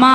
মা